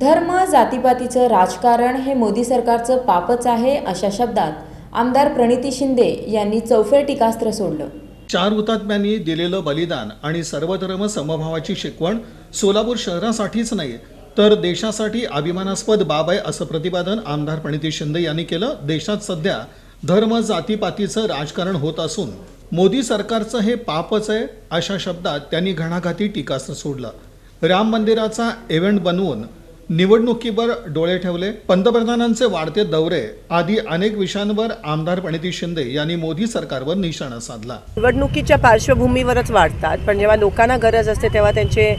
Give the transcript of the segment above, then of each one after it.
धर्म जातीपातीचं राजकारण हे मोदी सरकारचं पापच आहे अशा शब्दात आमदार प्रणिती शिंदे यांनी चौफेर टीकास्त्र सोडलं. चार हुतात्म्यांनी दिलेलं बलिदान आणि सर्वधर्म समभावाची शिकवण सोलापूर शहरासाठीच नाही तर देशासाठी अभिमानास्पद बाब आहे असं प्रतिपादन आमदार प्रणिती शिंदे यांनी केलं. देशात सध्या धर्म जातीपातीचं राजकारण होत असून मोदी सरकारचं हे पापच आहे अशा शब्दात त्यांनी घणाघाती टीकास्त्र सोडलं. राम मंदिराचा इव्हेंट बनवून निवडणुकीवर डोळे ठेवले. पंतप्रधानांचे वाढते दौरे. आदी अनेक विषयांवर आमदार प्रणिती शिंदे यांनी मोदी सरकारवर निशाणा साधला. निवडणुकीच्या पार्श्वभूमीवरच वाढतात. पण जेव्हा लोकांना गरज असते तेव्हा त्यांचे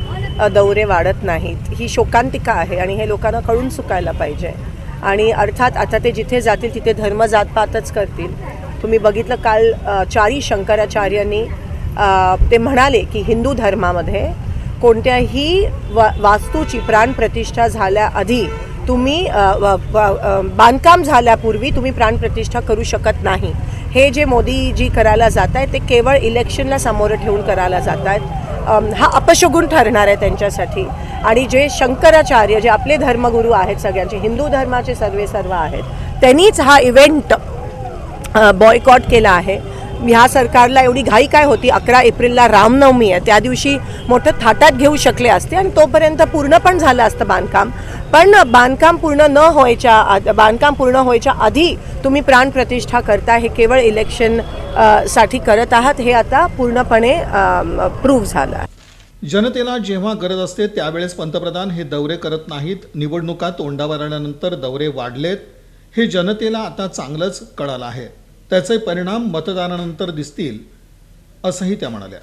दौरे वाढत नाहीत. ही शोकांतिका आहे आणि हे लोकांना कळून चुकायला पाहिजे. आणि अर्थात आता ते जिथे जातील तिथे धर्म जातपातच करतील. तुम्ही बघितलं काल चारी शंकराचार्यांनी ते म्हणाले की हिंदू धर्मामध्ये कोणत्याही वा वास्तूची प्राणप्रतिष्ठा झाल्याआधी तुम्ही व- बांधकाम झाल्यापूर्वी तुम्ही प्राणप्रतिष्ठा करू शकत नाही. हे जे मोदीजी करायला जात आहेत ते केवळ इलेक्शनला सामोरं ठेवून करायला जात आहेत हा अपशगुण ठरणार आहे त्यांच्यासाठी. आणि जे शंकराचार्य जे आपले धर्मगुरू आहेत सगळ्यांचे हिंदू धर्माचे सर्वे सर्व आहेत त्यांनीच हा इव्हेंट बॉयकॉट केला आहे. ह्या सरकारला एवढी घाई काय होती? अकरा एप्रिलला रामनवमी आहे. त्या दिवशी मोठं थाटात घेऊ शकले असते आणि तोपर्यंत पूर्ण पण झालं असतं बांधकाम. पण बांधकाम पूर्ण न व्हायच्या बांधकाम पूर्ण व्हायच्या आधी तुम्ही प्राणप्रतिष्ठा करता. हे केवळ इलेक्शनसाठी करत आहात. हे आता पूर्णपणे प्रूव्ह झालं आहे. जनतेला जेव्हा गरज असते त्यावेळेस पंतप्रधान हे दौरे करत नाहीत. निवडणुका तोंडावर आल्यानंतर दौरे वाढलेत. हे जनतेला आता चांगलंच कळालं आहे. त्याचे परिणाम मतदानानंतर दिसतील असंही त्या म्हणाल्या.